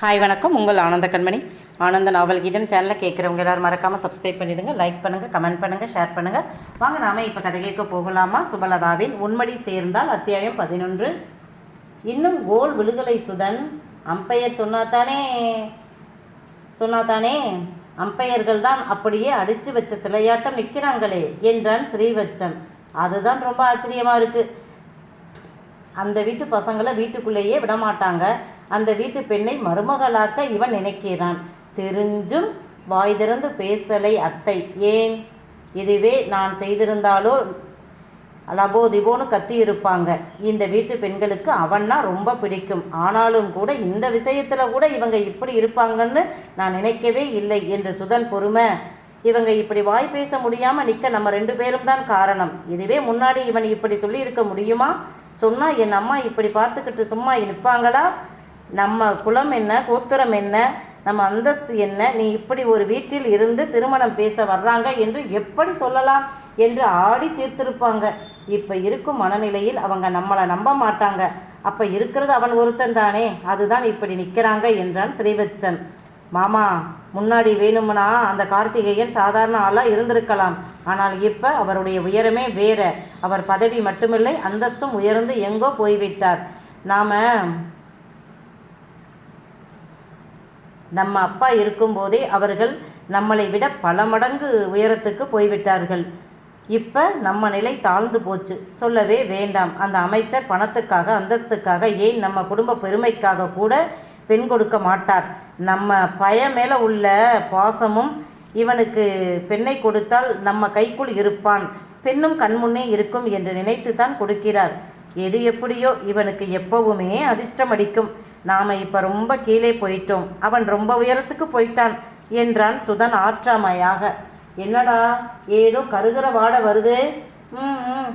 Hi வணக்கம். உங்கள் ஆனந்த கண்மணி. ஆனந்த நாவல் கீதம் சேனலை கேட்குறவங்க எல்லாரும் மறக்காமல் சப்ஸ்கிரைப் பண்ணிடுங்க லைக் பண்ணுங்கள் கமெண்ட் பண்ணுங்கள் ஷேர் பண்ணுங்கள் வாங்க நாம இப்போ கதை கேட்க போகலாமா? சுபலதாவின் உண்மடி சேர்ந்தால் அத்தியாயம் பதினொன்று. இன்னும் கோல் விழுகலை சுதன் அம்பையர் சொன்னாத்தானே? சொன்னாதானே அம்பையர்கள் தான் அப்படியே அடித்து வச்ச சிலையாட்டம் நிற்கிறாங்களே என்றான் ஸ்ரீவத்சன். அதுதான் ரொம்ப ஆச்சரியமாக இருக்குது அந்த வீட்டு பசங்களை வீட்டுக்குள்ளேயே விட மாட்டாங்க அந்த வீட்டு பெண்ணை மருமகளாக்க இவன் நினைக்கிறான். தெரிஞ்சும் வாய் திறந்து பேசலை அத்தை. ஏன்? இதுவே நான் செய்திருந்தாலோ? லபோ திபோன்னு கத்தி இருப்பாங்க இந்த வீட்டு பெண்களுக்கு அவன்னா ரொம்ப பிடிக்கும். ஆனாலும் கூட இந்த விஷயத்தில் கூட இவங்க இப்படி இருப்பாங்கன்னு நான் நினைக்கவே இல்லை என்று சுதன் பொறுமை. இவங்க இப்படி வாய் பேச முடியாமல் நிற்க நம்ம ரெண்டு பேரும் தான் காரணம். இதுவே முன்னாடி இவன் இப்படி சொல்லியிருக்க முடியுமா? சொன்னால் என் அம்மா இப்படி பார்த்துக்கிட்டு சும்மா நிற்பாங்களா நம்ம குலம் என்ன கோத்திரம் என்ன நம்ம அந்தஸ்து என்ன நீ இப்படி ஒரு வீட்டில் இருந்து திருமணம் பேச வர்றாங்க என்று எப்படி சொல்லலாம் என்று ஆடி தீர்த்திருப்பாங்க. இப்போ இருக்கும் மனநிலையில் அவங்க நம்மளை நம்ப மாட்டாங்க. அப்போ இருக்கிறது அவன் ஒருத்தன் தானே. அதுதான் இப்படி நிற்கிறாங்க என்றான் ஸ்ரீவத்சன். மாமா முன்னாடி வேணும்னா அந்த கார்த்திகேயன் சாதாரண ஆளாக இருந்திருக்கலாம். ஆனால் இப்போ அவருடைய உயரமே வேற. அவர் பதவி மட்டுமில்லை அந்தஸ்தும் உயர்ந்து எங்கோ போய்விட்டார். நாம நம்ம அப்பா இருக்கும்போதே அவர்கள் நம்மளை விட பல மடங்கு உயரத்துக்கு போய்விட்டார்கள். இப்போ நம்ம நிலை தாழ்ந்து போச்சு. சொல்லவே வேண்டாம். அந்த அமைச்சர் பணத்துக்காக அந்தஸ்துக்காக ஏன் நம்ம குடும்ப பெருமைக்காக கூட பெண் கொடுக்க மாட்டார்? நம்ம பய மேலே உள்ள பாசமும் இவனுக்கு பெண்ணை கொடுத்தால் நம்ம கைக்குள் இருப்பான். பெண்ணும் கண்முன்னே இருக்கும் என்று நினைத்து தான் கொடுக்கிறார். எது எப்படியோ இவனுக்கு எப்பவுமே அதிர்ஷ்டம் அடிக்கும் நாம இப்ப ரொம்ப கீழே போயிட்டோம். அவன் ரொம்ப உயரத்துக்கு போயிட்டான் என்றான் சுதன் ஆற்றாமையாக. என்னடா ஏதோ கருகிற வாட வருது? ம் ம்.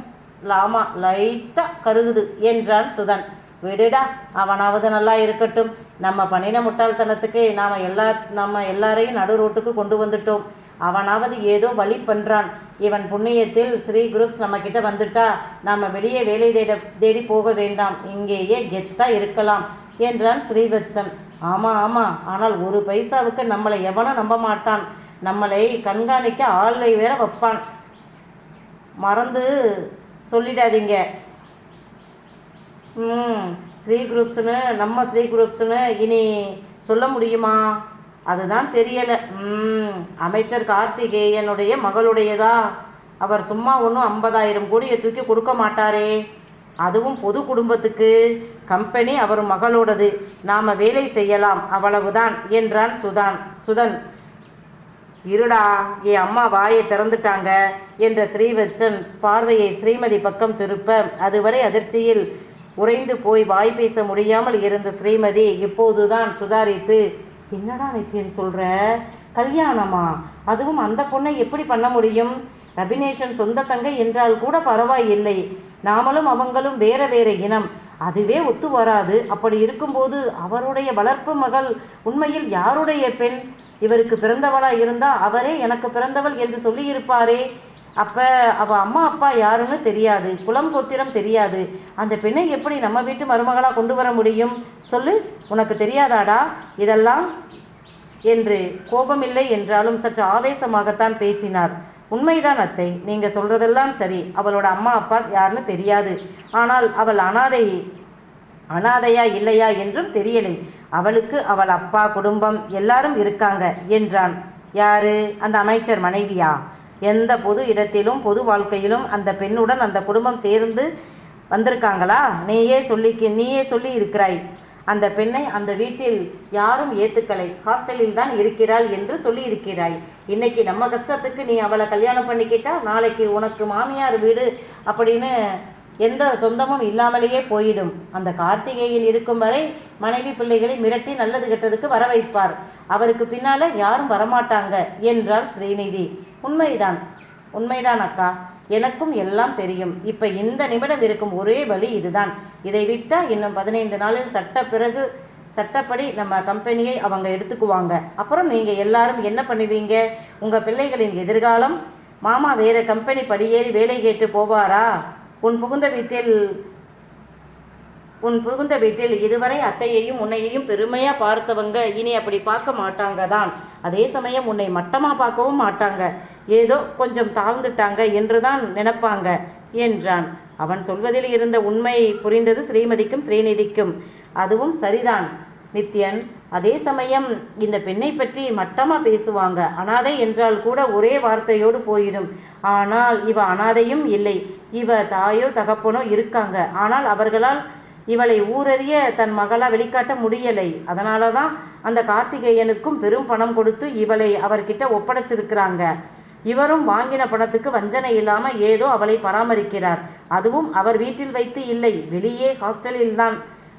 லாமா லைட்டா கருகுது என்றான் சுதன். விடுடா அவனாவது நல்லா இருக்கட்டும். நம்ம பண்ணின முட்டாள்தனத்துக்கு நாம் எல்லா நம்ம எல்லாரையும் நடு ரோட்டுக்கு கொண்டு வந்துட்டோம். அவனாவது ஏதோ வழி பண்ணுறான் இவன் புண்ணியத்தில் ஸ்ரீ குரூப்ஸ் நம்மக்கிட்ட வந்துட்டா. நாம் வெளியே வேலை தேட தேடி போக வேண்டாம். இங்கேயே கெத்தா இருக்கலாம். என்றான் ஸ்ரீவத்சன். ஆமாம் ஆமாம் ஆனால் ஒரு பைசாவுக்கு நம்மளை எவனும் நம்ப மாட்டான். நம்மளை கண்காணிக்க ஆள்வை வேற வைப்பான். மறந்து சொல்லிடாதீங்க. ம் ஸ்ரீ குரூப்ஸ்னு நம்ம ஸ்ரீ குரூப்ஸ்னு இனி சொல்ல முடியுமா? அதுதான் தெரியலை. ம் அமைச்சர் கார்த்திகேயனுடைய மகளுடையதா? அவர் சும்மா ஒன்றும் ஐம்பதாயிரம் கோடியை தூக்கி கொடுக்க மாட்டாரே. அதுவும் பொது குடும்பத்துக்கு. கம்பெனி அவர் மகளோடது. நாம் வேலை செய்யலாம். அவ்வளவுதான் என்றான் சுதான். சுதன். இருடா என் அம்மா வாயை திறந்துட்டாங்க என்ற ஸ்ரீவத்சன் பார்வையை ஸ்ரீமதி பக்கம் திருப்ப அதுவரை அதிர்ச்சியில் உறைந்து போய் வாய் பேச முடியாமல் இருந்த ஸ்ரீமதி இப்போதுதான் சுதாரித்து என்னடா நித்யன் சொல்கிற கல்யாணமா? அதுவும் அந்த பொண்ணை எப்படி பண்ண முடியும்? ரபினேஷன் சொந்த தங்கை என்றால் கூட பரவாயில்லை. நாமளும் அவங்களும் வேற வேற இனம். அதுவே ஒத்து வராது. அப்படி இருக்கும்போது அவருடைய வளர்ப்பு மகள் உண்மையில் யாருடைய பெண்? இவருக்கு பிறந்தவளா இருந்தா அவரே எனக்கு பிறந்தவள் என்று சொல்லியிருப்பாரே. அப்ப அவ அம்மா அப்பா யாருன்னு தெரியாது. குலம் கோத்திரம் தெரியாது. அந்த பெண்ணை எப்படி நம்ம வீட்டு மருமகளா கொண்டு வர முடியும்? சொல்லு. உனக்கு தெரியாதாடா? இதெல்லாம்? என்று கோபமில்லை என்றாலும் சற்று ஆவேசமாகத்தான் பேசினார். உண்மைதான் அத்தை. நீங்க சொல்றதெல்லாம் சரி. அவளோட அம்மா அப்பா யாருன்னு தெரியாது. ஆனால் அவள் அனாதை அனாதையா இல்லையா என்றும் தெரியலை. அவளுக்கு அவள் அப்பா குடும்பம் எல்லாரும் இருக்காங்க என்றான். யாரு? அந்த அமைச்சர் மனைவியா? எந்த பொது இடத்திலும் பொது வாழ்க்கையிலும் அந்த பெண்ணுடன் அந்த குடும்பம் சேர்ந்து வந்திருக்காங்களா? நீயே சொல்லி நீயே சொல்லி இருக்கிறாய் அந்த பெண்ணை அந்த வீட்டில் யாரும் ஏத்துக்கலை. ஹாஸ்டலில் தான் இருக்கிறாள் என்று சொல்லியிருக்கிறாய். இன்னைக்கு நம்ம கஷ்டத்துக்கு நீ அவளை கல்யாணம் பண்ணிக்கிட்டா நாளைக்கு உனக்கு மாமியார் வீடு அப்படின்னு எந்த சொந்தமும் இல்லாமலேயே போயிடும். அந்த கார்த்திகேயன் இருக்கும் வரை மனைவி பிள்ளைகளை மிரட்டி நல்லது கெட்டதுக்கு வர வைப்பார். அவருக்கு பின்னால யாரும் வரமாட்டாங்க என்றார் ஸ்ரீநிதி. உண்மைதான். உண்மைதான் அக்கா. எனக்கும் எல்லாம் தெரியும். இப்போ இந்த நிமிடம் இருக்கும் ஒரே வழி இதுதான். இதை விட்டால் இன்னும் பதினைந்து நாளில் சட்ட பிறகு சட்டப்படி நம்ம கம்பெனியை அவங்க எடுத்துக்குவாங்க. அப்புறம் நீங்கள் எல்லாரும் என்ன பண்ணுவீங்க? உங்கள் பிள்ளைகளின் எதிர்காலம்? மாமா வேறு கம்பெனி படியேறி வேலை கேட்டு போவாரா? உன் புகுந்த வீட்டில் உன் புகுந்த வீட்டில் இதுவரை அத்தையையும் உன்னையையும் பெருமையாக பார்த்தவங்க இனி அப்படி பார்க்க மாட்டாங்க தான் அதே சமயம் உன்னை மட்டமாக பார்க்கவும் மாட்டாங்க. ஏதோ கொஞ்சம் தாழ்ந்துட்டாங்க என்று தான் நினைப்பாங்க என்றான். அவன் சொல்வதில் இருந்த உண்மை புரிந்தது ஸ்ரீமதிக்கும் ஸ்ரீநிதிக்கும். அதுவும் சரிதான் நித்யன். அதே சமயம் இந்த பெண்ணை பற்றி மட்டமாக பேசுவாங்க. அனாதை என்றால் கூட ஒரே வார்த்தையோடு போயிடும். ஆனால் இவ அனாதையும் இல்லை. இவ தாயோ தகப்பனோ இருக்காங்க. ஆனால் அவர்களால் இவளை ஊரறிய தன் மகளா வெளிக்காட்ட முடியலை. அதனால தான் அந்த கார்த்திகேயனுக்கும் பெரும் பணம் கொடுத்து இவளை அவர்கிட்ட ஒப்படைச்சிருக்கிறாங்க. இவரும் வாங்கின பணத்துக்கு வஞ்சனை இல்லாமல் ஏதோ அவளை பராமரிக்கிறார். அதுவும் அவர் வீட்டில் வைத்து இல்லை. வெளியே ஹாஸ்டலில் தான்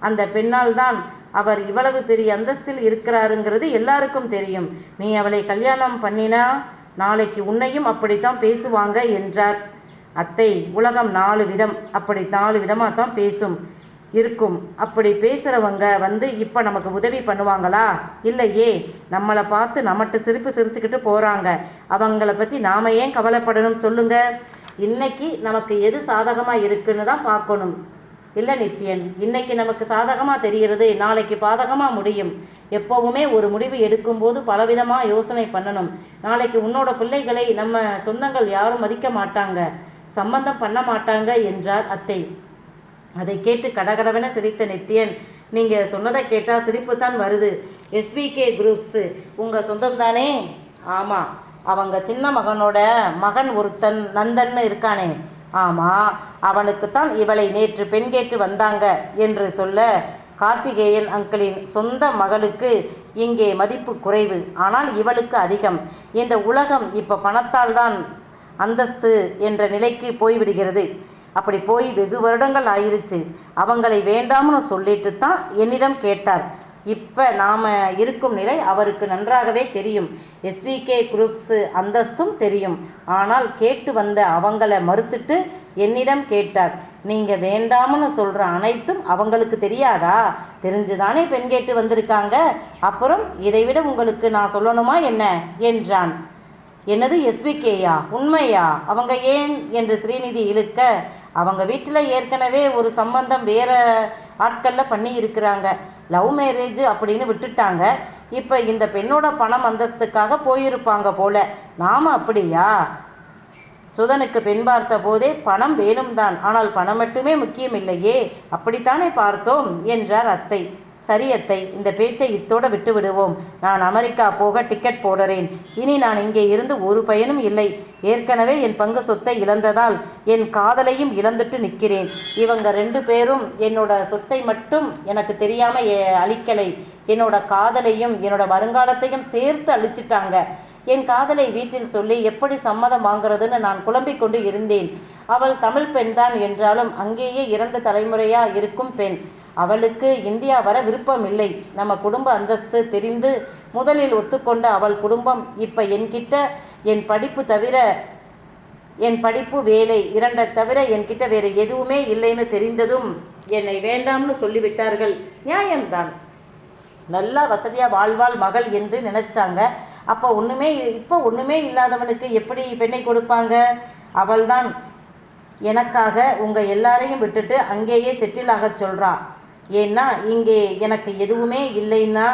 அந்த பெண்ணால் தான் அவர் இவ்வளவு பெரிய அந்தஸ்தில் இருக்கிறாருங்கிறது எல்லாருக்கும் தெரியும். நீ அவளை கல்யாணம் பண்ணினா நாளைக்கு உன்னையும் அப்படித்தான் பேசுவாங்க என்றார். அத்தை உலகம் நாலு விதம். அப்படி நாலு விதமாக தான் பேசும். இருக்கும். அப்படி பேசுகிறவங்க வந்து இப்போ நமக்கு உதவி பண்ணுவாங்களா? இல்லையே. நம்மளை பார்த்து நம்மகிட்ட சிரிப்பு சிரிச்சுக்கிட்டு போகிறாங்க அவங்கள பற்றி நாம் ஏன் கவலைப்படணும் சொல்லுங்க? இன்னைக்கு நமக்கு எது சாதகமாக இருக்குன்னு தான் பார்க்கணும். இல்லை நித்யன் இன்னைக்கு நமக்கு சாதகமாக தெரிகிறது நாளைக்கு பாதகமாக முடியும். எப்போவுமே ஒரு முடிவு எடுக்கும்போது பலவிதமாக யோசனை பண்ணணும். நாளைக்கு உன்னோட பிள்ளைகளை நம்ம சொந்தங்கள் யாரும் மதிக்க மாட்டாங்க. சம்பந்தம் பண்ண மாட்டாங்க என்றார் அத்தை. அதை கேட்டு கடகடவென சிரித்த நித்யன் நீங்கள் சொன்னதை கேட்டால் சிரிப்பு தான் வருது எஸ்விகே குரூப்ஸு உங்கள் சொந்தம் தானே ஆமாம் அவங்க சின்ன மகனோட மகன் ஒருத்தன் நந்தன்னு இருக்கானே. ஆமாம் அவனுக்குத்தான் இவளை நேற்று பெண் கேட்டு வந்தாங்க என்று சொல்ல கார்த்திகேயன் அங்கிளின் சொந்த மகளுக்கு இங்கே மதிப்பு குறைவு. ஆனால் இவளுக்கு அதிகம். இந்த உலகம் இப்போ பணத்தால் தான் அந்தஸ்து என்ற நிலைக்கு போய்விடுகிறது. அப்படி போய் வெகு வருடங்கள் ஆயிருச்சு. அவங்களை வேண்டாம்னு சொல்லிட்டு தான் என்னிடம் கேட்டார். இப்போ நாம் இருக்கும் நிலை அவருக்கு நன்றாகவே தெரியும். எஸ்விகே குரூப்ஸு அந்தஸ்தும் தெரியும். ஆனால் கேட்டு வந்த அவங்கள மறுத்துட்டு என்னிடம் கேட்டார். நீங்கள் வேண்டாம்னு சொல்கிற அனைத்தும் அவங்களுக்கு தெரியாதா? தெரிஞ்சுதானே பெண் கேட்டு வந்திருக்காங்க. அப்புறம் இதைவிட உங்களுக்கு நான் சொல்லணுமா என்ன? என்றான். என்னது எஸ்பிகேயா உண்மையா? அவங்க ஏன்? என்று ஸ்ரீநிதி இழுக்க அவங்க வீட்டில் ஏற்கனவே ஒரு சம்பந்தம் வேறு ஆட்களில் பண்ணி இருக்கிறாங்க. லவ் மேரேஜ் அப்படின்னு விட்டுட்டாங்க. இப்போ இந்த பெண்ணோட பணம் அந்தஸ்துக்காக போயிருப்பாங்க போல. நாம் அப்படியா? சுதனுக்கு பெண் பார்த்த போதே பணம் வேணும் தான் ஆனால் பணம் மட்டுமே முக்கியம் இல்லையே. அப்படித்தானே பார்த்தோம்? என்றார் அத்தை. சரியத்தை இந்த பேச்சை இத்தோடு விட்டு விடுவோம் நான் அமெரிக்கா போக டிக்கெட் போடுறேன். இனி நான் இங்கே இருந்து ஒரு பயனும் இல்லை. ஏற்கனவே என் பங்கு சொத்தை இழந்ததால் என் காதலையும் இழந்துட்டு நிற்கிறேன். இவங்க ரெண்டு பேரும் என்னோட சொத்தை மட்டும் எனக்கு தெரியாமல் அழிக்கலை. என்னோட காதலையும் என்னோட வருங்காலத்தையும் சேர்த்து அழிச்சிட்டாங்க. என் காதலை வீட்டில் சொல்லி எப்படி சம்மதம் வாங்குறதுன்னு நான் குழம்பிக் கொண்டு இருந்தேன். அவள் தமிழ் பெண்தான் என்றாலும் அங்கேயே இரண்டு தலைமுறையா இருக்கும் பெண். அவளுக்கு இந்தியா வர விருப்பம் இல்லை நம்ம குடும்ப அந்தஸ்து தெரிந்து முதலில் ஒத்துக்கொண்ட அவள் குடும்பம் இப்போ என்கிட்ட என் படிப்பு தவிர என் படிப்பு வேலை இரண்டை தவிர என்கிட்ட வேறு எதுவுமே இல்லைன்னு தெரிந்ததும் என்னை வேண்டாம்னு சொல்லிவிட்டார்கள். நியாயம்தான். நல்லா வசதியாக வாழ்வாள் மகள் என்று நினைச்சாங்க. அப்போ ஒன்றுமே இப்போ ஒன்றுமே இல்லாதவனுக்கு எப்படி பெண்ணை கொடுப்பாங்க? அவள்தான். எனக்காக உங்கள் எல்லாரையும் விட்டுட்டு அங்கேயே செட்டில் ஆக சொல்கிறா ஏன்னா இங்கே எனக்கு எதுவுமே இல்லைன்னா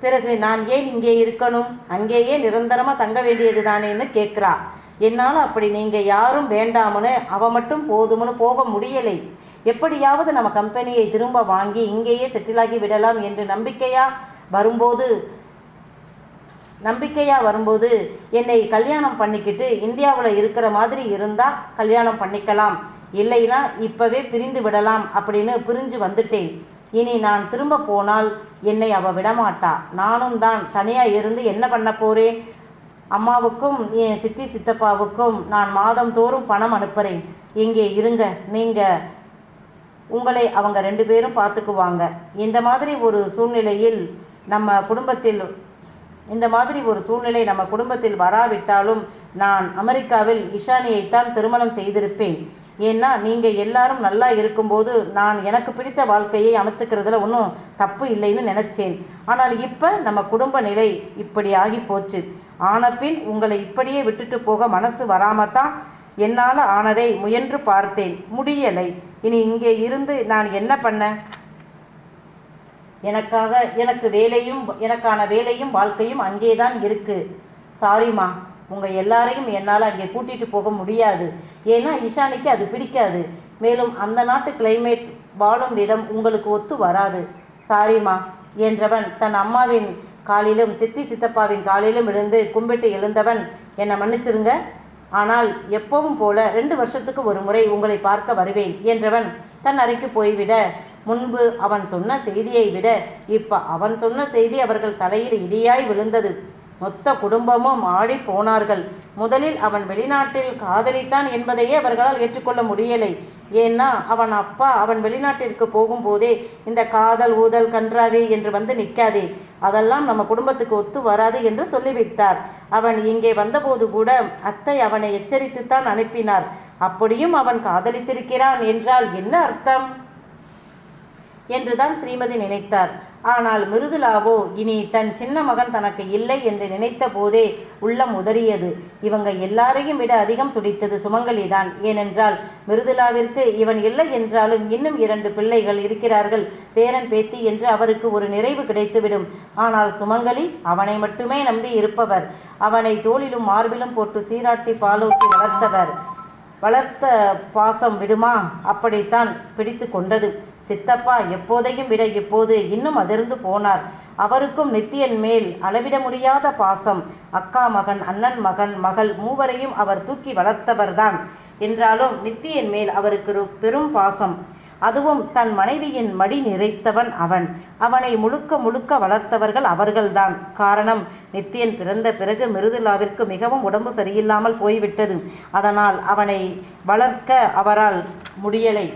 பிறகு நான் ஏன் இங்கே இருக்கணும்? அங்கேயே நிரந்தரமாக தங்க வேண்டியது தானேன்னு கேட்குறா. என்னால் அப்படி நீங்கள் யாரும் வேண்டாம்னு அவ மட்டும் போதும்னு போக முடியலை. எப்படியாவது நம்ம கம்பெனியை திரும்ப வாங்கி இங்கேயே செட்டிலாகி விடலாம் என்று நம்பிக்கையா வரும்போது நம்பிக்கையா வரும்போது என்னை கல்யாணம் பண்ணிக்கிட்டு இந்தியாவில் இருக்கிற மாதிரி இருந்தால் கல்யாணம் பண்ணிக்கலாம். இல்லைனா இப்போவே பிரிந்து விடலாம் அப்படின்னு பிரிஞ்சு வந்துட்டேன். இனி நான் திரும்ப போனால் என்னை அவ விடமாட்டா. நானும் தான் தனியாக இருந்து என்ன பண்ண போறேன் அம்மாவுக்கும் என் சித்தி சித்தப்பாவுக்கும் நான் மாதந்தோறும் பணம் அனுப்புகிறேன் இங்கே இருங்க நீங்கள் உங்களை அவங்க ரெண்டு பேரும் பார்த்துக்குவாங்க. இந்த மாதிரி ஒரு சூழ்நிலையில் நம்ம குடும்பத்தில் இந்த மாதிரி ஒரு சூழ்நிலை நம்ம குடும்பத்தில் வராவிட்டாலும் நான் அமெரிக்காவில் இஷானியைத்தான் திருமணம் செய்திருப்பேன். ஏன்னா நீங்கள் எல்லாரும் நல்லா இருக்கும்போது நான் எனக்கு பிடித்த வாழ்க்கையை அமைச்சுக்கிறதுல ஒன்றும் தப்பு இல்லைன்னு நினச்சேன். ஆனால் இப்போ நம்ம குடும்ப நிலை இப்படி ஆகி போச்சு ஆனப்பின் உங்களை இப்படியே விட்டுட்டு போக மனசு வராமல் தான் என்னால் ஆனதை முயன்று பார்த்தேன். முடியலை. இனி இங்கே இருந்து நான் என்ன பண்ண? எனக்காக எனக்கு வேலையும் எனக்கான வேலையும் வாழ்க்கையும் அங்கே தான் இருக்குது சாரிம்மா உங்கள் எல்லாரையும் என்னால் அங்கே கூட்டிகிட்டு போக முடியாது. ஏன்னா இஷானிக்கு அது பிடிக்காது. மேலும் அந்த நாட்டு கிளைமேட் வாழும் விதம் உங்களுக்கு ஒத்து வராது. சாரிம்மா என்றவன் தன் அம்மாவின் காலிலும் சித்தி சித்தப்பாவின் காலிலும் எழுந்து கும்பிட்டு எழுந்தவன். என்னை மன்னிச்சிருங்க. ஆனால் எப்பவும் போல ரெண்டு வருஷத்துக்கு ஒரு முறை உங்களை பார்க்க வருவேன் என்றவன் தன் அறைக்கு போய்விட முன்பு அவன் சொன்ன செய்தியை விட இப்போ அவன் சொன்ன செய்தி அவர்கள் தலையில் இடியாய் விழுந்தது. மொத்த குடும்பமும் ஆடி போனார்கள். முதலில் அவன் வெளிநாட்டில் காதலித்தான் என்பதையே அவர்களால் ஏற்றுக்கொள்ள முடியலை. ஏன்னா அவன் அப்பா அவன் வெளிநாட்டிற்கு போகும்போதே இந்த காதல் ஊதல் கன்றாவி என்று வந்து நிற்காதே. அதெல்லாம் நம்ம குடும்பத்துக்கு ஒத்து வராது என்று சொல்லிவிட்டார். அவன் இங்கே வந்தபோது கூட அத்தை அவனை எச்சரித்துத்தான் அனுப்பினார். அப்படியும் அவன் காதலித்திருக்கிறான் என்றால் என்ன அர்த்தம்? என்றுதான் ஸ்ரீமதி நினைத்தார். ஆனால் மிருதுலாவோ இனி தன் சின்ன மகன் தனக்கு இல்லை என்று நினைத்த போதே உள்ளம் உதறியது. இவங்க எல்லாரையும் விட அதிகம் துடித்தது சுமங்கலிதான். ஏனென்றால் மிருதுலாவிற்கு இவன் இல்லை என்றாலும் இன்னும் இரண்டு பிள்ளைகள் இருக்கிறார்கள். பேரன் பேத்தி என்று அவருக்கு ஒரு நிறைவு கிடைத்துவிடும். ஆனால் சுமங்கலி அவனை மட்டுமே நம்பி இருப்பவர். அவனை தோளிலும் மார்பிலும் போட்டு சீராட்டி பாலூட்டி வளர்த்தவர். வளர்த்த பாசம் விடுமா? அப்படித்தான் பிடித்து கொண்டது. சித்தப்பா எப்போதையும் விட இப்போது இன்னும் அதிர்ந்து போனார். அவருக்கும் நித்தியன் மேல் அளவிட முடியாத பாசம். அக்கா மகன் அண்ணன் மகன் மகள் மூவரையும் அவர் தூக்கி வளர்த்தவர்தான். என்றாலும் நித்தியன் மேல் அவருக்கு பெரும் பாசம். அதுவும் தன் மனைவியின் மடி நிறைத்தவன் அவன். அவனை முழுக்க முழுக்க வளர்த்தவர்கள் அவர்கள்தான். காரணம் நித்தியன் பிறந்த பிறகு மிருதுலாவிற்கு மிகவும் உடம்பு சரியில்லாமல் போய்விட்டது. அதனால் அவனை வளர்க்க அவரால் முடியலை.